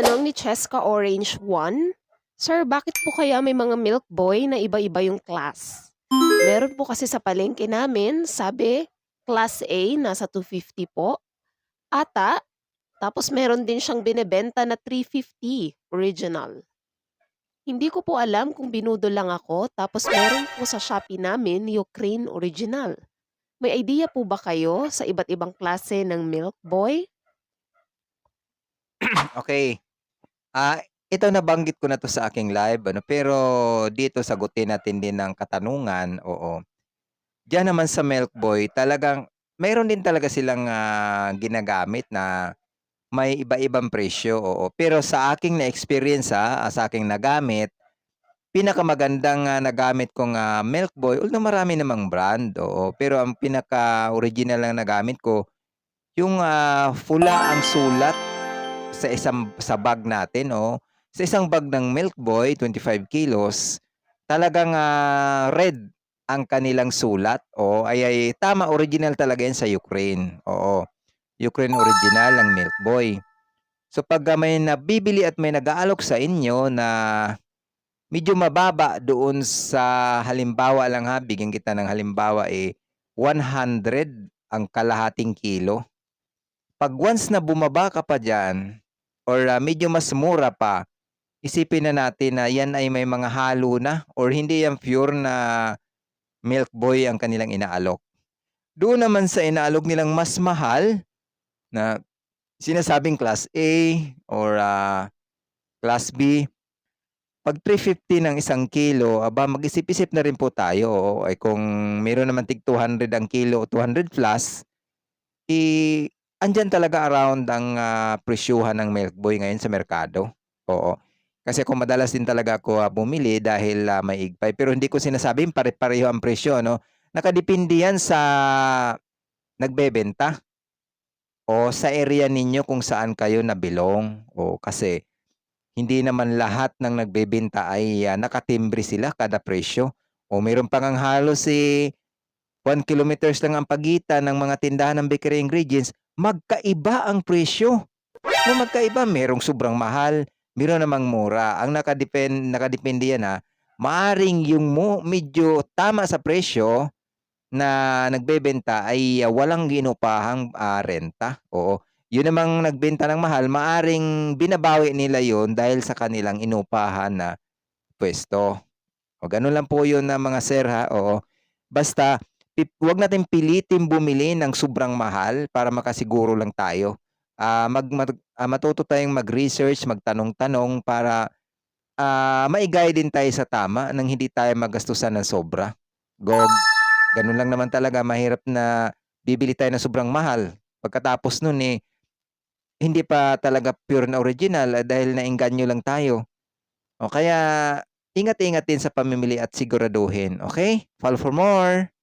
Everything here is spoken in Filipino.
Tanong ni Cheska Orange 1, Sir, bakit po kaya may mga milk boy na iba-iba yung class? Meron po kasi sa palengke namin, sabi, class A nasa 250 po, ata, tapos meron din siyang binebenta na 350 original. Hindi ko po alam kung binudo lang ako, tapos meron po sa Shopee namin Ukraine original. May idea po ba kayo sa iba't ibang klase ng milk boy? Okay. Ah, ito nabanggit ko na 'to sa aking live ano, pero dito sagutin natin din ang katanungan, oo. Diyan naman sa Milk Boy talagang mayroon din talaga silang, ah, ginagamit na may iba-ibang presyo, oo. Pero sa aking na-experience, ah, sa aking nagamit, pinakamagandang, ah, nagamit kong, ah, Milk Boy, although marami namang brand, oo. Pero ang pinaka-original na nagamit ko, yung, ah, pula ang sulat sa isang sa bag natin, oo. Sa isang bag ng Milk Boy, 25 kilos, talagang, ah, red ang kanilang sulat, oo. Ay, ay tama original talaga 'yan sa Ukraine, oo. Ukraine original ang Milk Boy. So pagka may nabibili at may nag-aalok sa inyo na medyo mababa doon sa halimbawa lang ha, bigyan kita ng halimbawa, eh, 100 ang kalahating kilo. 'Pag once na bumaba ka pa diyan or, ah, medyo mas mura pa, isipin na natin na 'yan ay may mga halo na or hindi 'yan pure na Milk Boy ang kanilang inaalok. Doon naman sa inaalok nilang mas mahal na sinasabing class A or, ah, class B, 'pag 350 ng isang kilo, aba mag-isip-isip na rin po tayo. Ay kung meron naman tig 200 ang kilo o 200 plus, eh, andiyan talaga around ang, ah, presyuhan ng Milk Boy ngayon sa merkado, oo. Kasi kung madalas din talaga ako, ah, bumili dahil, ah, may igpay pero hindi ko sinasabing pare-pareho ang presyo ano, nakadepende 'yan sa nagbebenta o sa area ninyo kung saan kayo nabilong. Oo, kasi hindi naman lahat ng nagbebenta ay, ah, nakatimbre sila kada presyo. O meron pa ngang halos, eh, 1 kilometers lang ang pagitan ng mga tindahan ng bakery ingredients, magkaiba ang presyo. Kung magkaiba, merong sobrang mahal, meron namang mura. Ang nakadepen nakadepende 'yan, ah, maaaring yung mo medyo tama sa presyo na nagbebenta ay, ah, walang inupahang, ah, renta, oo. Yun namang nagbenta ng mahal, maaaring binabawi nila yun dahil sa kanilang inupahan na puwesto. O gano'n lang po yun, ah, mga sir, ha, oo. Basta 'wag nating piliting bumili ng sobrang mahal para makasiguro lang tayo. Ah, mag mag ah, matuto tayong mag-research, magtanong-tanong para, ah, mai-guide din tayo sa tama nang hindi tayo magastusan ng sobra. Gog gano'n lang naman talaga, mahirap na bibili tayo ng sobrang mahal, pagkatapos nun, eh, hindi pa talaga pure na original, ah, dahil naengganyo lang tayo. O kaya ingat-ingat din sa pamimili at siguraduhin, okey? Follow for more.